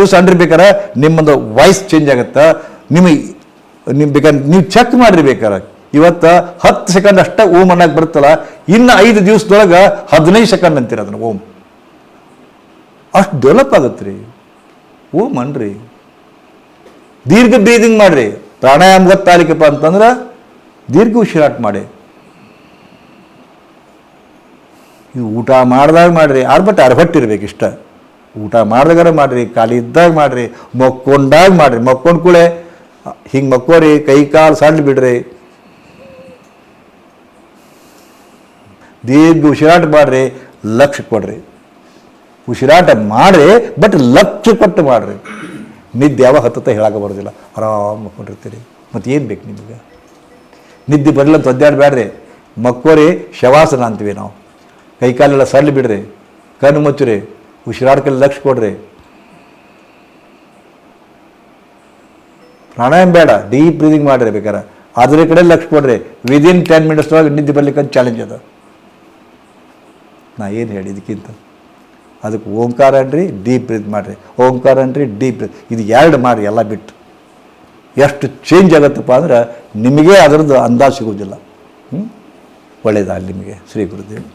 ದಿವಸ ಅಂಡಿರ್ಬೇಕಾರೆ ನಿಮ್ಮದು voice change ಆಗುತ್ತೆ? ನಿಮಗೆ, ನಿಮ್ ಬೇಕಾದ್ರೆ ನೀವು ಚೆಕ್ ಮಾಡ್ರಿ ಬೇಕಾರೆ ಇವತ್ತು ಹತ್ತು ಸೆಕೆಂಡ್ ಅಷ್ಟೇ ಓಮ್ ಅನ್ನಕ್ಕೆ ಬರುತ್ತಲ್ಲ, ಇನ್ನು ಐದು ದಿವಸದೊಳಗೆ ಹದಿನೈದು ಸೆಕೆಂಡ್ ಅಂತೀರ ಅದನ್ನು ಓಮ್. ಅಷ್ಟು ಡೆವಲಪ್ ಆಗುತ್ತೆ ರೀ ಓಮ್ ಅನ್ರಿ. ದೀರ್ಘ ಬ್ರೀದಿಂಗ್ ಮಾಡ್ರಿ. ಪ್ರಾಣಾಯಾಮ ಗೊತ್ತಾಲಿಕಪ್ಪ ಅಂತಂದ್ರೆ ದೀರ್ಘ ಉಸಿರಾಟ ಮಾಡಿ. ನೀವು ಊಟ ಮಾಡ್ದಾಗ ಮಾಡ್ರಿ. ಆರ್ಬಟ್ ಅರ್ಭಟ್ಟಿರ್ಬೇಕು ಇಷ್ಟ ಊಟ ಮಾಡ್ದಾಗಾರ ಮಾಡ್ರಿ, ಖಾಲಿ ಇದ್ದಾಗ ಮಾಡ್ರಿ, ಮಕ್ಕೊಂಡಾಗ ಮಾಡ್ರಿ. ಮಕ್ಕೊಂಡ್ ಕೂಳೆ ಹಿಂಗೆ ಮಕ್ಕೋರಿ, ಕೈ ಕಾಲು ಸಣ್ಣ ಬಿಡ್ರಿ. ದೀರ್ಘ ಉಸಿರಾಟ ಮಾಡ್ರಿ, ಲಕ್ಷ ಕೊಡ್ರಿ. ಉಸಿರಾಟ ಮಾಡ್ರಿ, ಬಟ್ ಲಕ್ಷ ಕೊಟ್ಟು ಮಾಡ್ರಿ. ನಿದ್ದೆ ಯಾವಾಗ ಹತ್ತತ್ತ ಹೇಳಕ ಬರೋದಿಲ್ಲ. ಆರಾಮ್ ಮಕ್ಕೊಂಡಿರ್ತೀರಿ. ಮತ್ತು ಏನು ಬೇಕು ನಿಮಗೆ? ನಿದ್ದೆ ಬರಲಂತ ಒದ್ದಾಡಬೇಡ್ರಿ ಮಕ್ಕೋರಿ, ಶವಾಸನ ಅಂತೀವಿ ನಾವು. ಕೈ ಕಾಲೆಲ್ಲ ಸಣ್ಣ ಬಿಡ್ರಿ. ಕಣ್ಣು ಮುಚ್ಚ್ರಿ. ಉಸಿರಾಟಕ್ಕೆಲ್ಲ ಲಕ್ಷ ಕೊಡ್ರಿ. ಪ್ರಾಣಾಯಾಮ ಬೇಡ ಡೀಪ್ ಬ್ರೀದಿಂಗ್ ಮಾಡ್ರಿ ಬೇಕಾರೆ ಅದ್ರ ಕಡೆ ಲಕ್ಷ ಕೊಡ್ರಿ. ವಿದಿನ್ ಟೆನ್ ಮಿನಿಟ್ಸ್ ಒಳಗೆ ನಿದ್ದೆ ಬರ್ಲಿಕ್ಕೆ ಚಾಲೆಂಜ್ ಅದ. ನಾ ಏನು ಹೇಳಿ ಇದಕ್ಕಿಂತ ಅದಕ್ಕೆ ಓಂಕಾರ ಅನ್ರಿ ಡೀಪ್ ಬ್ರೀತ್ ಮಾಡಿರಿ. ಓಂಕಾರ ಅನ್ರಿ ಡೀಪ್ ಬ್ರೀತ್ ಇದು ಎರಡು ಮಾಡಿರಿ ಎಲ್ಲ ಬಿಟ್ಟು. ಎಷ್ಟು ಚೇಂಜ್ ಆಗತ್ತಪ್ಪ ಅಂದ್ರೆ ನಿಮಗೆ ಅದರದ್ದು ಅಂದಾಜು ಸಿಗೋದಿಲ್ಲ ಹ್ಞೂ ಒಳ್ಳೆಯದಾಗಲಿ ನಿಮಗೆ. ಶ್ರೀ ಗುರುದೇವ್.